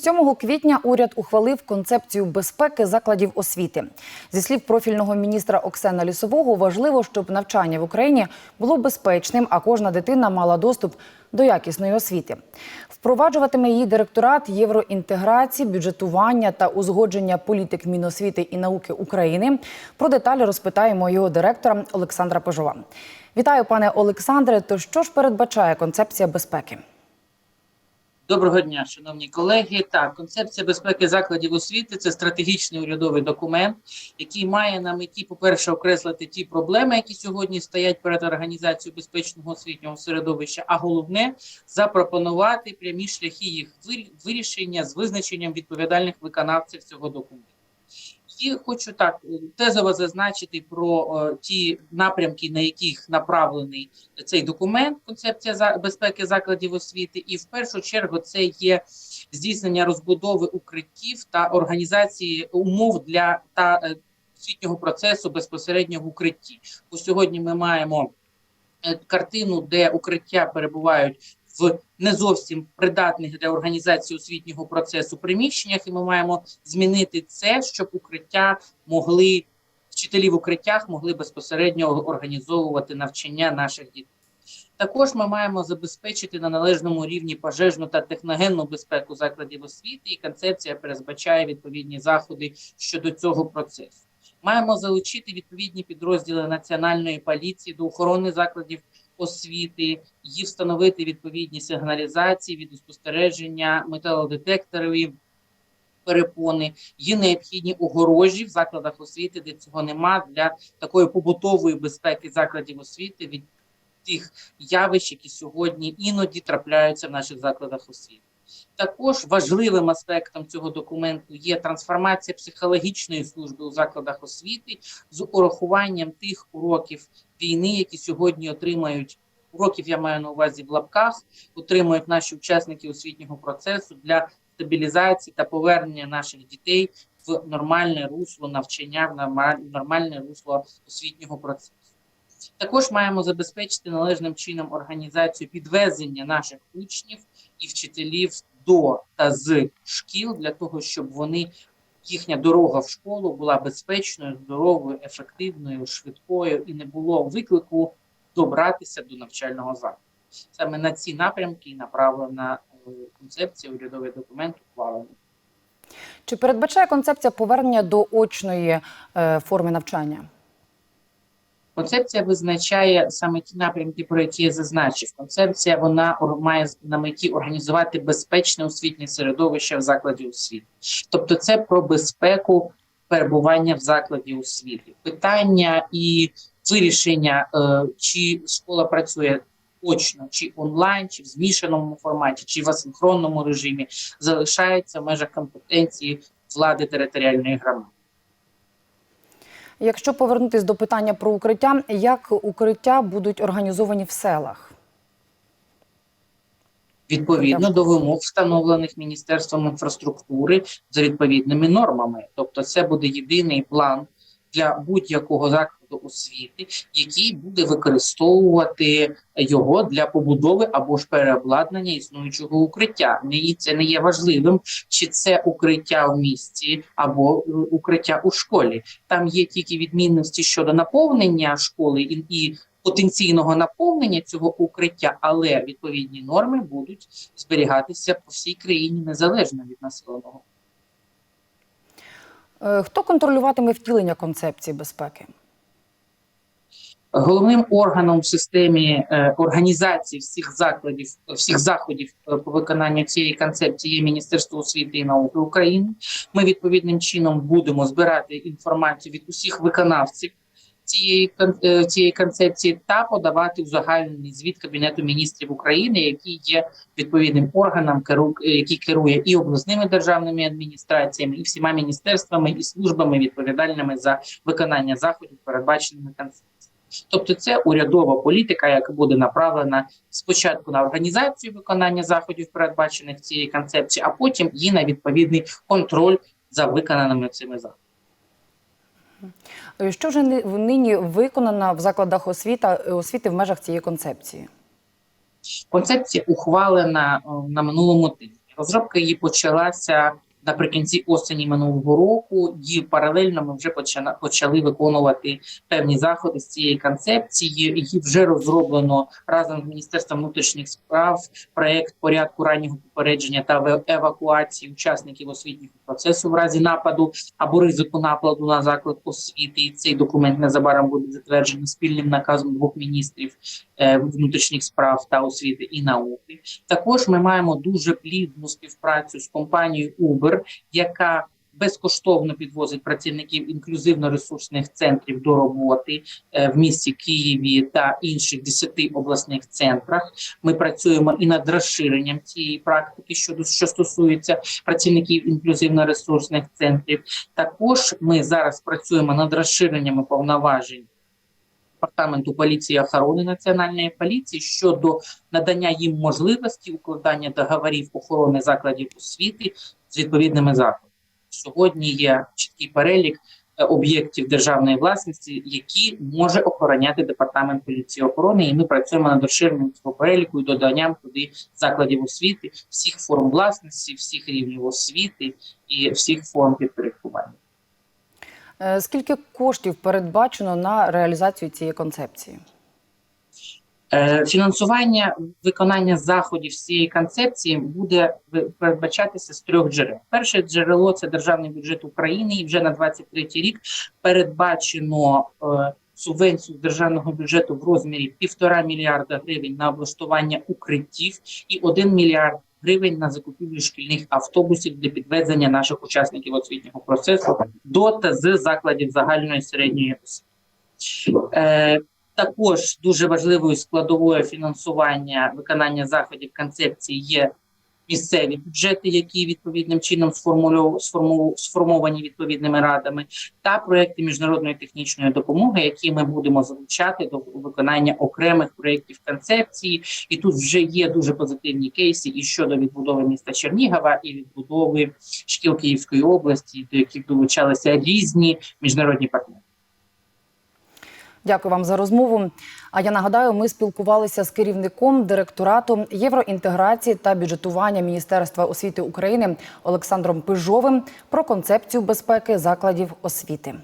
7 квітня уряд ухвалив концепцію безпеки закладів освіти. Зі слів профільного міністра Оксана Лісового, важливо, щоб навчання в Україні було безпечним, а кожна дитина мала доступ до якісної освіти. Впроваджуватиме її директорат євроінтеграції, бюджетування та узгодження політик Міносвіти і науки України. Про деталі розпитаємо його директора Олександра Пожова. Вітаю, пане Олександре. То що ж передбачає концепція безпеки? Доброго дня, шановні колеги. Так, концепція безпеки закладів освіти це стратегічний урядовий документ, який має на меті, по-перше, окреслити ті проблеми, які сьогодні стоять перед організацією безпечного освітнього середовища. А головне запропонувати прямі шляхи їх вирішення з визначенням відповідальних виконавців цього документу. І хочу так тезово зазначити про о, ті напрямки, на яких направлений цей документ, концепція за безпеки закладів освіти, і в першу чергу це є здійснення розбудови укриттів та організації умов для та е, освітнього процесу безпосередньо в укритті. Бо сьогодні ми маємо е, картину, де укриття перебувають в не зовсім придатних для організації освітнього процесу приміщеннях, і ми маємо змінити це, щоб укриття могли вчителі в укриттях могли безпосередньо організовувати навчання наших дітей. Також ми маємо забезпечити на належному рівні пожежну та техногенну безпеку закладів освіти, і концепція передбачає відповідні заходи щодо цього процесу. Маємо залучити відповідні підрозділи національної поліції до охорони закладів освіти, і встановити відповідні сигналізації від спостереження металодетекторів, перепони, є необхідні огорожі в закладах освіти, де цього нема для такої побутової безпеки закладів освіти від тих явищ, які сьогодні іноді трапляються в наших закладах освіти. Також важливим аспектом цього документу є трансформація психологічної служби у закладах освіти з урахуванням тих уроків війни, які сьогодні отримають уроків. Я маю на увазі в лапках, отримують наші учасники освітнього процесу для стабілізації та повернення наших дітей в нормальне русло навчання, в нормальне русло освітнього процесу. Також маємо забезпечити належним чином організацію підвезення наших учнів і вчителів до та з шкіл для того, щоб вони їхня дорога в школу була безпечною, здоровою, ефективною, швидкою і не було виклику добратися до навчального закладу. Саме на ці напрямки направлена концепція урядовий документ ухвалений. Чи передбачає концепція повернення до очної е, форми навчання? Концепція визначає саме ті напрямки, про які я зазначив. Концепція вона має на меті організувати безпечне освітнє середовище в закладі освіти, тобто це про безпеку перебування в закладі освіти. Питання і вирішення, е, чи школа працює очно, чи онлайн, чи в змішаному форматі, чи в асинхронному режимі, залишається в межах компетенції влади територіальної громади. Якщо повернутися до питання про укриття, як укриття будуть організовані в селах? Відповідно до вимог, встановлених Міністерством інфраструктури за відповідними нормами, тобто це буде єдиний план для будь-якого закладу освіти, який буде використовувати його для побудови або ж переобладнання існуючого укриття. І це не є важливим, чи це укриття в місті або укриття у школі. Там є тільки відмінності щодо наповнення школи і, і потенційного наповнення цього укриття, але відповідні норми будуть зберігатися по всій країні незалежно від населеного. Е, Хто контролюватиме втілення концепції безпеки? Головним органом в системі е, організації всіх закладів, всіх заходів е, по виконанню цієї концепції є Міністерство освіти і науки України. Ми відповідним чином будемо збирати інформацію від усіх виконавців цієї е, цієї концепції та подавати узагальнений звіт Кабінету міністрів України, який є відповідним органом, який керує і обласними державними адміністраціями, і всіма міністерствами і службами відповідальними за виконання заходів, передбаченими концепцією. Тобто, це урядова політика, яка буде направлена спочатку на організацію виконання заходів, передбачених цієї концепції, а потім і на відповідний контроль за виконаними цими заходами. Що вже нині виконано в закладах освіта, освіти в межах цієї концепції? Концепція ухвалена на минулому тижні. Розробка її почалася наприкінці осені минулого року, і паралельно ми вже почали виконувати певні заходи з цієї концепції. Її вже розроблено разом з Міністерством внутрішніх справ проект порядку раннього попередження та евакуації учасників освітнього процесу в разі нападу або ризику нападу на заклад освіти. І цей документ незабаром буде затверджений спільним наказом двох міністрів е, внутрішніх справ та освіти і науки. Також ми маємо дуже плідну співпрацю з компанією Uber, яка безкоштовно підвозить працівників інклюзивно-ресурсних центрів до роботи е, в місті Києві та інших 10 обласних центрах. Ми працюємо і над розширенням цієї практики щодо що стосується працівників інклюзивно-ресурсних центрів. Також ми зараз працюємо над розширеннями повноважень. Департаменту поліції охорони національної поліції щодо надання їм можливості укладання договорів охорони закладів освіти з відповідними закладами. Сьогодні є чіткий перелік е, об'єктів державної власності, які може охороняти департамент поліції охорони. І ми працюємо над розширенням цього переліку і доданням туди закладів освіти, всіх форм власності, всіх рівнів освіти і всіх форм підпорядкування. Е, Скільки коштів передбачено на реалізацію цієї концепції? Е, Фінансування виконання заходів цієї концепції буде передбачатися з трьох джерел. Перше джерело це державний бюджет України, і вже на 23 рік передбачено е, субвенцію з державного бюджету в розмірі півтора мільярда гривень на облаштування укриттів і 1 мільярд гривень на закупівлю шкільних автобусів для підвезення наших учасників освітнього процесу до та з закладів загальної середньої освіти. Також дуже важливою складовою фінансування виконання заходів концепції є місцеві бюджети, які відповідним чином сформовані відповідними радами, та проекти міжнародної технічної допомоги, які ми будемо залучати до виконання окремих проєктів концепції. І тут вже є дуже позитивні кейси і щодо відбудови міста Чернігова, і відбудови шкіл Київської області, до яких долучалися різні міжнародні партнери. Дякую вам за розмову. А я нагадаю, ми спілкувалися з керівником директорату євроінтеграції та бюджетування Міністерства освіти України Олександром Пижовим про концепцію безпеки закладів освіти.